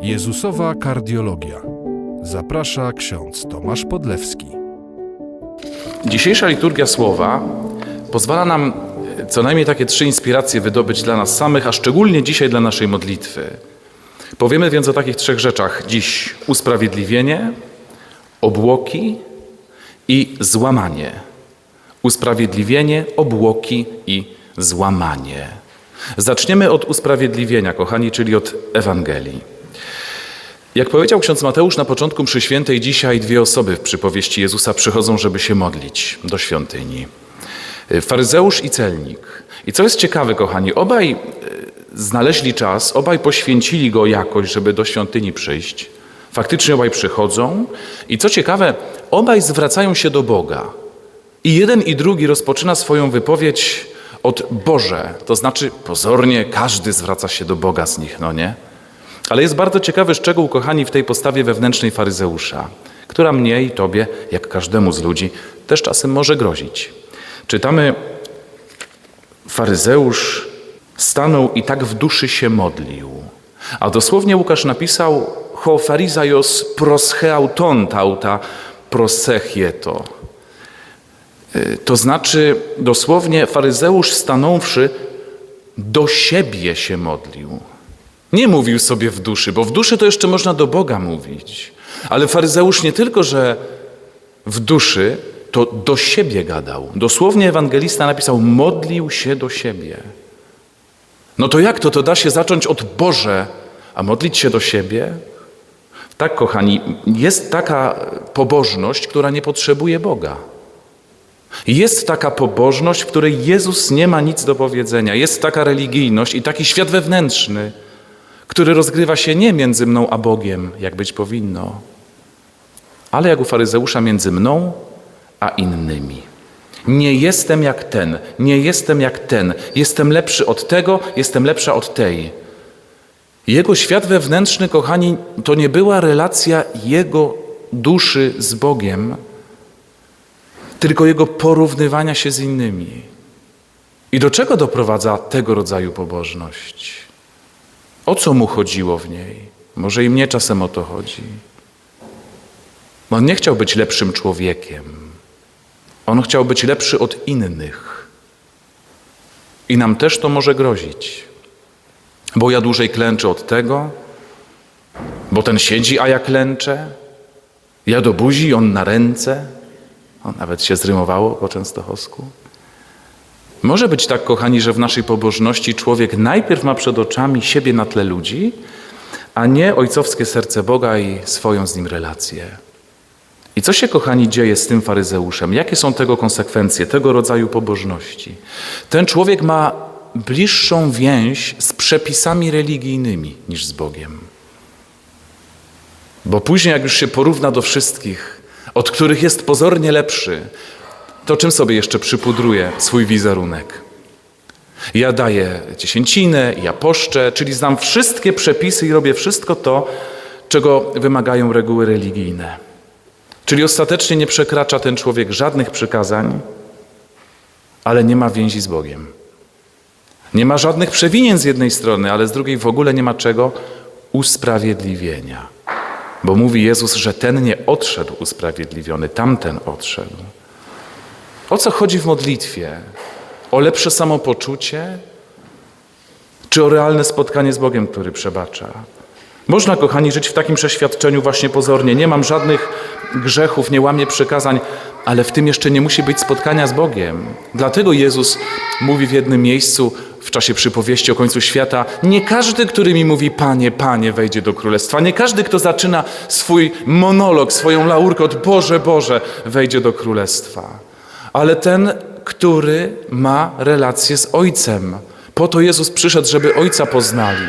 Jezusowa kardiologia. Zaprasza ksiądz Tomasz Podlewski. Dzisiejsza liturgia słowa pozwala nam co najmniej takie trzy inspiracje wydobyć dla nas samych, a szczególnie dzisiaj dla naszej modlitwy. Powiemy więc o takich trzech rzeczach dziś: usprawiedliwienie, obłoki i złamanie. Usprawiedliwienie, obłoki i złamanie. Zaczniemy od usprawiedliwienia, kochani, czyli od Ewangelii. Jak powiedział ksiądz Mateusz na początku mszy świętej, dzisiaj dwie osoby w przypowieści Jezusa przychodzą, żeby się modlić do świątyni. Faryzeusz i celnik. I co jest ciekawe, kochani, obaj e, znaleźli czas, obaj poświęcili go jakoś, żeby do świątyni przyjść. Faktycznie obaj przychodzą i co ciekawe, obaj zwracają się do Boga. I jeden i drugi rozpoczyna swoją wypowiedź od Boże, to znaczy pozornie każdy zwraca się do Boga z nich, no nie? Ale jest bardzo ciekawy szczegół, kochani, w tej postawie wewnętrznej faryzeusza, która mnie i tobie, jak każdemu z ludzi, też czasem może grozić. Czytamy, faryzeusz stanął i tak w duszy się modlił. A dosłownie Łukasz napisał, ho farizaios proscheauton tauta prosechieto. Y, To znaczy, dosłownie, faryzeusz stanąwszy, do siebie się modlił. Nie mówił sobie w duszy, bo w duszy to jeszcze można do Boga mówić. Ale faryzeusz nie tylko, że w duszy, to do siebie gadał. Dosłownie ewangelista napisał, modlił się do siebie. No to jak to? To da się zacząć od Boże, a modlić się do siebie? Tak, kochani, jest taka pobożność, która nie potrzebuje Boga. Jest taka pobożność, w której Jezus nie ma nic do powiedzenia. Jest taka religijność i taki świat wewnętrzny, który rozgrywa się nie między mną a Bogiem, jak być powinno, ale jak u faryzeusza między mną a innymi. Nie jestem jak ten, nie jestem jak ten, jestem lepszy od tego, jestem lepsza od tej. Jego świat wewnętrzny, kochani, to nie była relacja jego duszy z Bogiem, tylko jego porównywania się z innymi. I do czego doprowadza tego rodzaju pobożność? O co mu chodziło w niej? Może i mnie czasem o to chodzi. On nie chciał być lepszym człowiekiem. On chciał być lepszy od innych. I nam też to może grozić. Bo ja dłużej klęczę od tego, bo ten siedzi, a ja klęczę. Ja do buzi, on na ręce. O, nawet się zrymowało po częstochowsku. Może być tak, kochani, że w naszej pobożności człowiek najpierw ma przed oczami siebie na tle ludzi, a nie ojcowskie serce Boga i swoją z nim relację. I co się, kochani, dzieje z tym faryzeuszem? Jakie są tego konsekwencje, tego rodzaju pobożności? Ten człowiek ma bliższą więź z przepisami religijnymi niż z Bogiem. Bo później, jak już się porówna do wszystkich, od których jest pozornie lepszy, to czym sobie jeszcze przypudruję swój wizerunek? Ja daję dziesięcinę, ja poszczę, czyli znam wszystkie przepisy i robię wszystko to, czego wymagają reguły religijne. Czyli ostatecznie nie przekracza ten człowiek żadnych przykazań, ale nie ma więzi z Bogiem. Nie ma żadnych przewinień z jednej strony, ale z drugiej w ogóle nie ma czego usprawiedliwienia. Bo mówi Jezus, że ten nie odszedł usprawiedliwiony, tamten odszedł. O co chodzi w modlitwie? O lepsze samopoczucie? Czy o realne spotkanie z Bogiem, który przebacza? Można, kochani, żyć w takim przeświadczeniu właśnie pozornie. Nie mam żadnych grzechów, nie łamię przykazań, ale w tym jeszcze nie musi być spotkania z Bogiem. Dlatego Jezus mówi w jednym miejscu w czasie przypowieści o końcu świata: Nie każdy, który mi mówi Panie, Panie, wejdzie do królestwa. Nie każdy, kto zaczyna swój monolog, swoją laurkę od Boże, Boże, wejdzie do królestwa. Ale ten, który ma relację z Ojcem. Po to Jezus przyszedł, żeby Ojca poznali.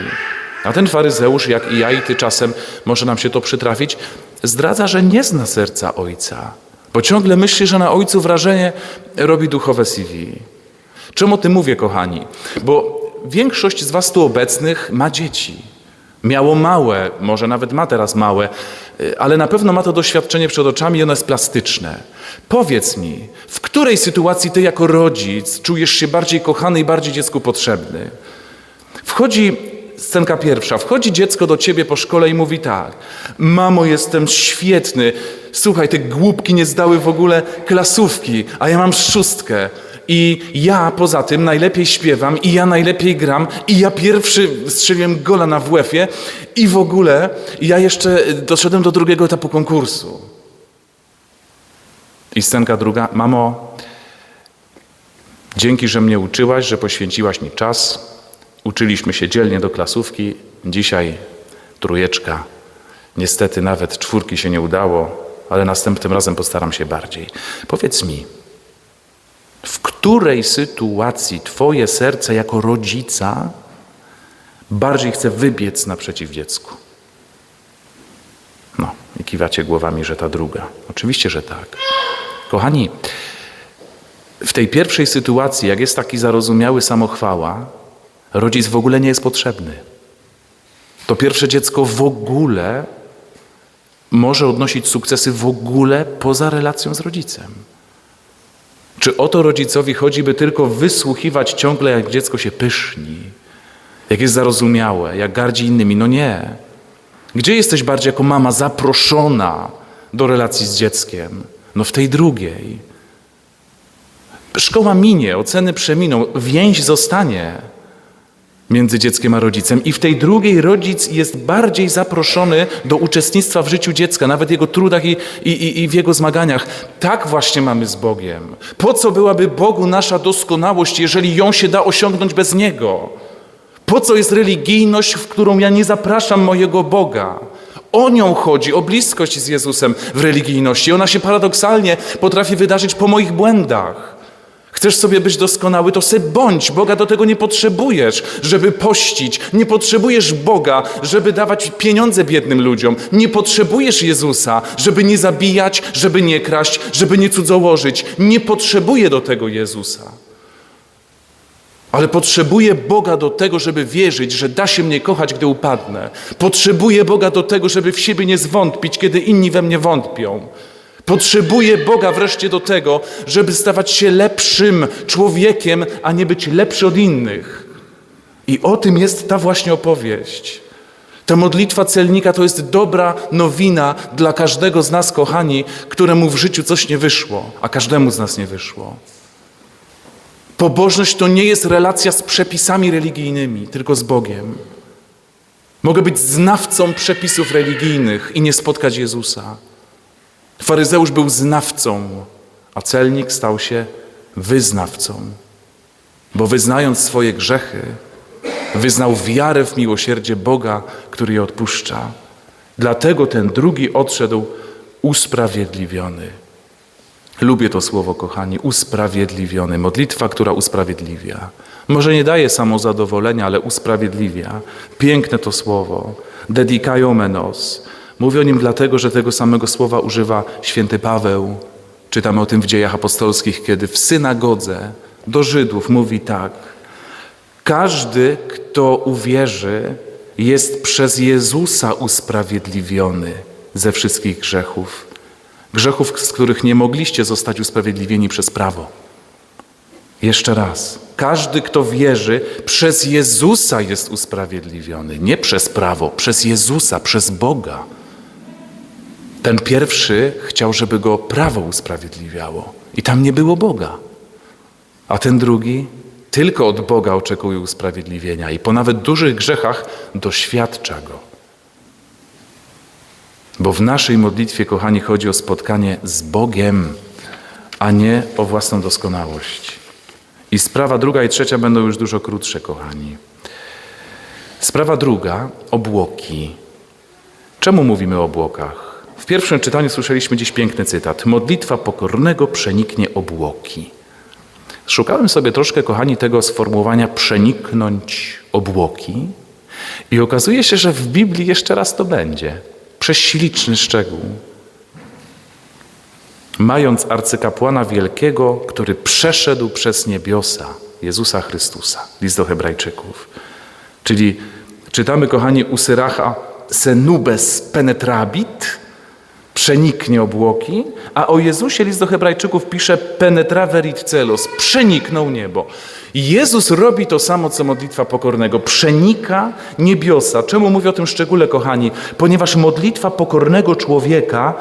A ten faryzeusz, jak i ja, i ty czasem może nam się to przytrafić, zdradza, że nie zna serca Ojca, bo ciągle myśli, że na Ojcu wrażenie robi duchowe CV. Czemu o tym mówię, kochani? Bo większość z Was tu obecnych ma dzieci. Miało małe, może nawet ma teraz małe, y, ale na pewno ma to doświadczenie przed oczami i ono jest plastyczne. Powiedz mi, w której sytuacji Ty jako rodzic czujesz się bardziej kochany i bardziej dziecku potrzebny? Wchodzi scenka pierwsza. Wchodzi dziecko do ciebie po szkole i mówi tak. Mamo, jestem świetny. Słuchaj, te głupki nie zdały w ogóle klasówki, a ja mam szóstkę. I ja poza tym najlepiej śpiewam, i ja najlepiej gram, i ja pierwszy strzeliłem gola na WF-ie, i w ogóle ja jeszcze doszedłem do drugiego etapu konkursu. I scenka druga. Mamo, dzięki, że mnie uczyłaś, że poświęciłaś mi czas. Uczyliśmy się dzielnie do klasówki. Dzisiaj trójeczka. Niestety nawet czwórki się nie udało, ale następnym razem postaram się bardziej. Powiedz mi, w której sytuacji Twoje serce jako rodzica bardziej chce wybiec naprzeciw dziecku? No, i kiwacie głowami, że ta druga. Oczywiście, że tak. Kochani, w tej pierwszej sytuacji, jak jest taki zarozumiały samochwała, rodzic w ogóle nie jest potrzebny. To pierwsze dziecko w ogóle może odnosić sukcesy w ogóle poza relacją z rodzicem. Czy o to rodzicowi chodzi, by tylko wysłuchiwać ciągle, jak dziecko się pyszni, jak jest zarozumiałe, jak gardzi innymi? No nie. Gdzie jesteś bardziej jako mama zaproszona do relacji z dzieckiem? No w tej drugiej. Szkoła minie, oceny przeminą, więź zostanie między dzieckiem a rodzicem. I w tej drugiej rodzic jest bardziej zaproszony do uczestnictwa w życiu dziecka, nawet jego trudach i, i, i- w jego zmaganiach. Tak właśnie mamy z Bogiem. Po co byłaby Bogu nasza doskonałość, jeżeli ją się da osiągnąć bez Niego? Po co jest religijność, w którą ja nie zapraszam mojego Boga? O nią chodzi, o bliskość z Jezusem w religijności. Ona się paradoksalnie potrafi wydarzyć po moich błędach. Chcesz sobie być doskonały, to se bądź. Boga do tego nie potrzebujesz, żeby pościć. Nie potrzebujesz Boga, żeby dawać pieniądze biednym ludziom. Nie potrzebujesz Jezusa, żeby nie zabijać, żeby nie kraść, żeby nie cudzołożyć. Nie potrzebuję do tego Jezusa. Ale potrzebuję Boga do tego, żeby wierzyć, że da się mnie kochać, gdy upadnę. Potrzebuję Boga do tego, żeby w siebie nie zwątpić, kiedy inni we mnie wątpią. Potrzebuję Boga wreszcie do tego, żeby stawać się lepszym człowiekiem, a nie być lepszy od innych. I o tym jest ta właśnie opowieść. Ta modlitwa celnika to jest dobra nowina dla każdego z nas, kochani, któremu w życiu coś nie wyszło, a każdemu z nas nie wyszło. Pobożność to nie jest relacja z przepisami religijnymi, tylko z Bogiem. Mogę być znawcą przepisów religijnych i nie spotkać Jezusa. Faryzeusz był znawcą, a celnik stał się wyznawcą. Bo wyznając swoje grzechy, wyznał wiarę w miłosierdzie Boga, który je odpuszcza. Dlatego ten drugi odszedł usprawiedliwiony. Lubię to słowo, kochani, usprawiedliwiony. Modlitwa, która usprawiedliwia. Może nie daje samozadowolenia, ale usprawiedliwia. Piękne to słowo. Dedikaiomenos. Mówię o nim dlatego, że tego samego słowa używa święty Paweł. Czytamy o tym w dziejach apostolskich, kiedy w synagodze do Żydów mówi tak. Każdy, kto uwierzy, jest przez Jezusa usprawiedliwiony ze wszystkich grzechów. Grzechów, z których nie mogliście zostać usprawiedliwieni przez prawo. Jeszcze raz. Każdy, kto wierzy, przez Jezusa jest usprawiedliwiony. Nie przez prawo, przez Jezusa, przez Boga. Ten pierwszy chciał, żeby go prawo usprawiedliwiało. I tam nie było Boga. A ten drugi tylko od Boga oczekuje usprawiedliwienia i po nawet dużych grzechach doświadcza go. Bo w naszej modlitwie, kochani, chodzi o spotkanie z Bogiem, a nie o własną doskonałość. I sprawa druga i trzecia będą już dużo krótsze, kochani. Sprawa druga, obłoki. Czemu mówimy o obłokach? W pierwszym czytaniu słyszeliśmy dziś piękny cytat. Modlitwa pokornego przeniknie obłoki. Szukałem sobie troszkę, kochani, tego sformułowania przeniknąć obłoki i okazuje się, że w Biblii jeszcze raz to będzie. Prześliczny szczegół. Mając arcykapłana wielkiego, który przeszedł przez niebiosa, Jezusa Chrystusa. List do Hebrajczyków. Czyli czytamy, kochani, u Syracha senubes penetrabit, przeniknie obłoki, a o Jezusie list do Hebrajczyków pisze penetraverit celos, przeniknął niebo. Jezus robi to samo, co modlitwa pokornego. Przenika niebiosa. Czemu mówię o tym szczególe, kochani? Ponieważ modlitwa pokornego człowieka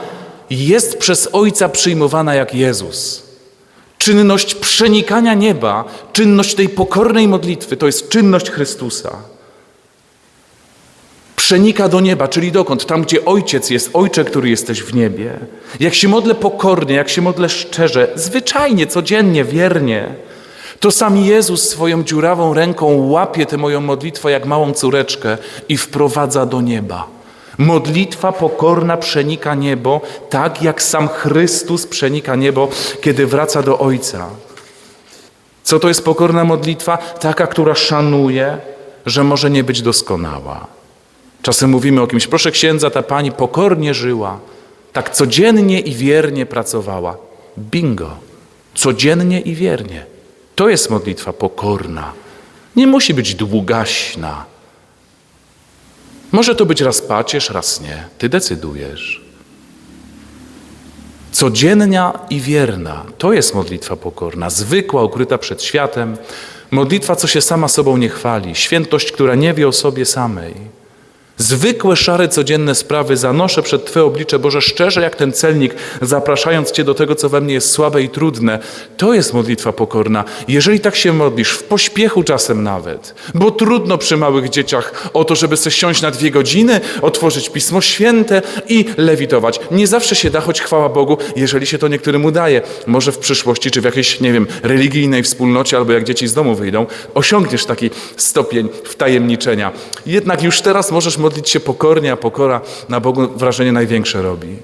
jest przez Ojca przyjmowana jak Jezus. Czynność przenikania nieba, czynność tej pokornej modlitwy, to jest czynność Chrystusa. Przenika do nieba, czyli dokąd? Tam, gdzie Ojciec jest, Ojcze, który jesteś w niebie. Jak się modlę pokornie, jak się modlę szczerze, zwyczajnie, codziennie, wiernie, to sam Jezus swoją dziurawą ręką łapie tę moją modlitwę jak małą córeczkę i wprowadza do nieba. Modlitwa pokorna przenika niebo, tak jak sam Chrystus przenika niebo, kiedy wraca do Ojca. Co to jest pokorna modlitwa? Taka, która szanuje, że może nie być doskonała. Czasem mówimy o kimś, proszę księdza, ta pani pokornie żyła, tak codziennie i wiernie pracowała. Bingo, codziennie i wiernie. To jest modlitwa pokorna. Nie musi być długaśna. Może to być raz pacierz, raz nie. Ty decydujesz. Codzienna i wierna to jest modlitwa pokorna, zwykła, ukryta przed światem. Modlitwa, co się sama sobą nie chwali, świętość, która nie wie o sobie samej. Zwykłe, szare, codzienne sprawy zanoszę przed Twe oblicze, Boże, szczerze jak ten celnik, zapraszając Cię do tego, co we mnie jest słabe i trudne. To jest modlitwa pokorna. Jeżeli tak się modlisz, w pośpiechu czasem nawet, bo trudno przy małych dzieciach o to, żeby sobie siąść na dwie godziny, otworzyć Pismo Święte i lewitować. Nie zawsze się da, choć chwała Bogu, jeżeli się to niektórym udaje. Może w przyszłości, czy w jakiejś, nie wiem, religijnej wspólnocie, albo jak dzieci z domu wyjdą, osiągniesz taki stopień wtajemniczenia. Jednak już teraz możesz modlić się pokornie, a pokora na Bogu wrażenie największe robi.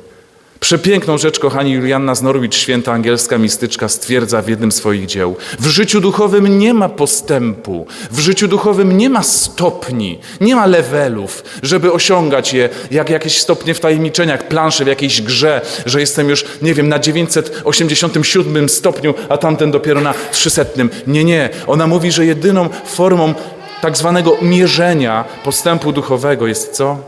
Przepiękną rzecz, kochani, Julianna z Norwich, święta angielska mistyczka, stwierdza w jednym z swoich dzieł. W życiu duchowym nie ma postępu, w życiu duchowym nie ma stopni, nie ma levelów, żeby osiągać je jak jakieś stopnie wtajemniczenia, jak plansze w jakiejś grze, że jestem już, nie wiem, na 987 stopniu, a tamten dopiero na 300. Nie, nie. Ona mówi, że jedyną formą tak zwanego mierzenia postępu duchowego jest co?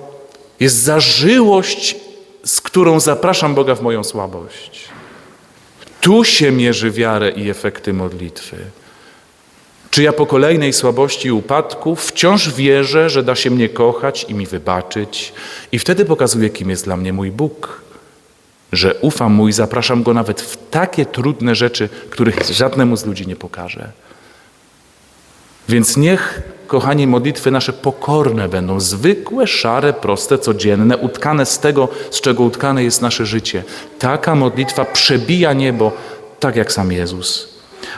Jest zażyłość, z którą zapraszam Boga w moją słabość. Tu się mierzy wiarę i efekty modlitwy. Czy ja po kolejnej słabości i upadku wciąż wierzę, że da się mnie kochać i mi wybaczyć, i wtedy pokazuję, kim jest dla mnie mój Bóg. Że ufam mu i zapraszam go nawet w takie trudne rzeczy, których żadnemu z ludzi nie pokażę. Więc niech, kochani, modlitwy nasze pokorne będą, zwykłe, szare, proste, codzienne, utkane z tego, z czego utkane jest nasze życie. Taka modlitwa przebija niebo, tak jak sam Jezus.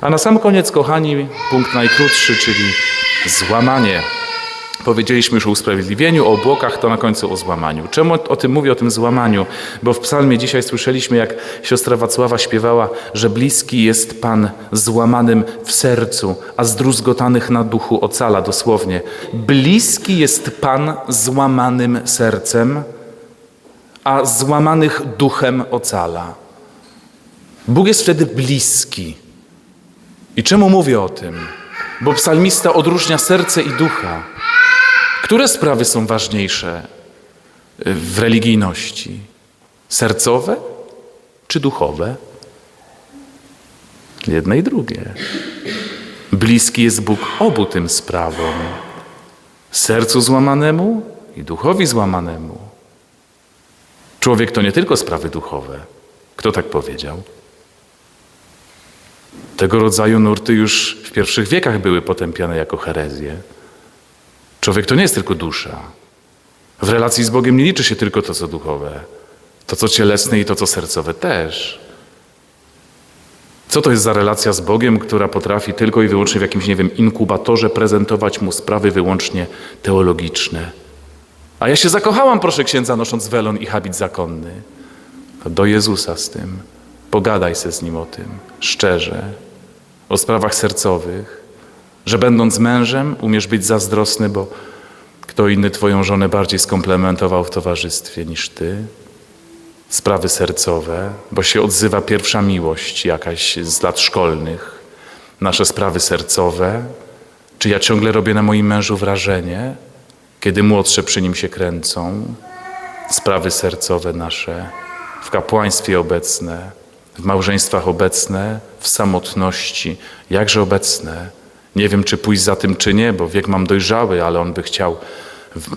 A na sam koniec, kochani, punkt najkrótszy, czyli złamanie. Powiedzieliśmy już o usprawiedliwieniu, o obłokach, to na końcu o złamaniu. Czemu o tym mówię, o tym złamaniu? Bo w psalmie dzisiaj słyszeliśmy, jak siostra Wacława śpiewała, że bliski jest Pan złamanym w sercu, a zdruzgotanych na duchu ocala, dosłownie. Bliski jest Pan złamanym sercem, a złamanych duchem ocala. Bóg jest wtedy bliski. I czemu mówię o tym? Bo psalmista odróżnia serce i ducha. Które sprawy są ważniejsze w religijności? Sercowe czy duchowe? Jedne i drugie. Bliski jest Bóg obu tym sprawom. Sercu złamanemu i duchowi złamanemu. Człowiek to nie tylko sprawy duchowe. Kto tak powiedział? Tego rodzaju nurty już w pierwszych wiekach były potępiane jako herezje. Człowiek to nie jest tylko dusza. W relacji z Bogiem nie liczy się tylko to, co duchowe. To, co cielesne i to, co sercowe też. Co to jest za relacja z Bogiem, która potrafi tylko i wyłącznie w jakimś, nie wiem, inkubatorze prezentować mu sprawy wyłącznie teologiczne? A ja się zakochałam, proszę księdza, nosząc welon i habit zakonny. Do Jezusa z tym. Pogadaj se z Nim o tym, szczerze, o sprawach sercowych, że będąc mężem umiesz być zazdrosny, bo kto inny Twoją żonę bardziej skomplementował w towarzystwie niż Ty. Sprawy sercowe, bo się odzywa pierwsza miłość jakaś z lat szkolnych. Nasze sprawy sercowe. Czy ja ciągle robię na moim mężu wrażenie, kiedy młodsze przy nim się kręcą? Sprawy sercowe nasze, w kapłaństwie obecne, w małżeństwach obecne, w samotności, jakże obecne. Nie wiem, czy pójść za tym, czy nie, bo wiek mam dojrzały, ale on by chciał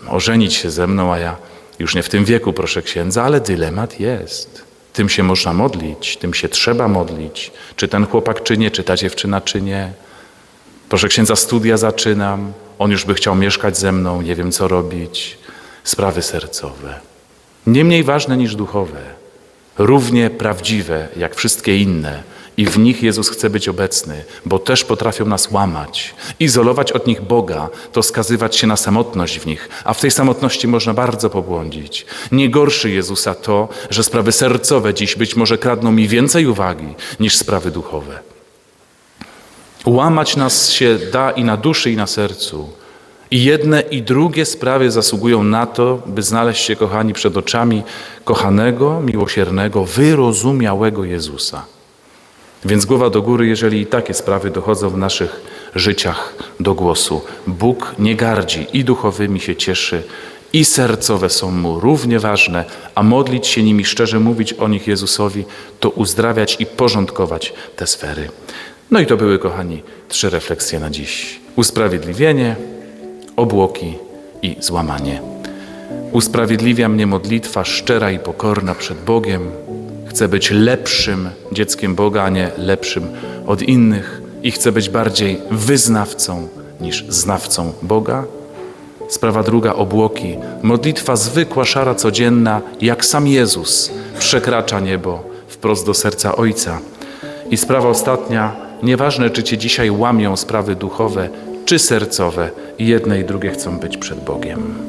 ożenić się ze mną, a ja już nie w tym wieku, proszę księdza, ale dylemat jest. Tym się można modlić, tym się trzeba modlić. Czy ten chłopak, czy nie, czy ta dziewczyna, czy nie. Proszę księdza, studia zaczynam. On już by chciał mieszkać ze mną, nie wiem co robić. Sprawy sercowe. Nie mniej ważne niż duchowe. Równie prawdziwe jak wszystkie inne. I w nich Jezus chce być obecny, bo też potrafią nas łamać. Izolować od nich Boga to skazywać się na samotność w nich, a w tej samotności można bardzo pobłądzić. Nie gorszy Jezusa to, że sprawy sercowe dziś być może kradną mi więcej uwagi niż sprawy duchowe. Łamać nas się da i na duszy, i na sercu. I jedne i drugie sprawy zasługują na to, by znaleźć się, kochani, przed oczami kochanego, miłosiernego, wyrozumiałego Jezusa. Więc głowa do góry, jeżeli takie sprawy dochodzą w naszych życiach do głosu. Bóg nie gardzi i duchowymi się cieszy, i sercowe są Mu równie ważne, a modlić się nimi, szczerze mówić o nich Jezusowi, to uzdrawiać i porządkować te sfery. No i to były, kochani, trzy refleksje na dziś. Usprawiedliwienie, obłoki i złamanie. Usprawiedliwia mnie modlitwa szczera i pokorna przed Bogiem. Chcę być lepszym dzieckiem Boga, a nie lepszym od innych i chcę być bardziej wyznawcą niż znawcą Boga. Sprawa druga, obłoki. Modlitwa zwykła, szara, codzienna, jak sam Jezus przekracza niebo wprost do serca Ojca. I sprawa ostatnia, nieważne czy Cię dzisiaj łamią sprawy duchowe czy sercowe, jedne i drugie chcą być przed Bogiem.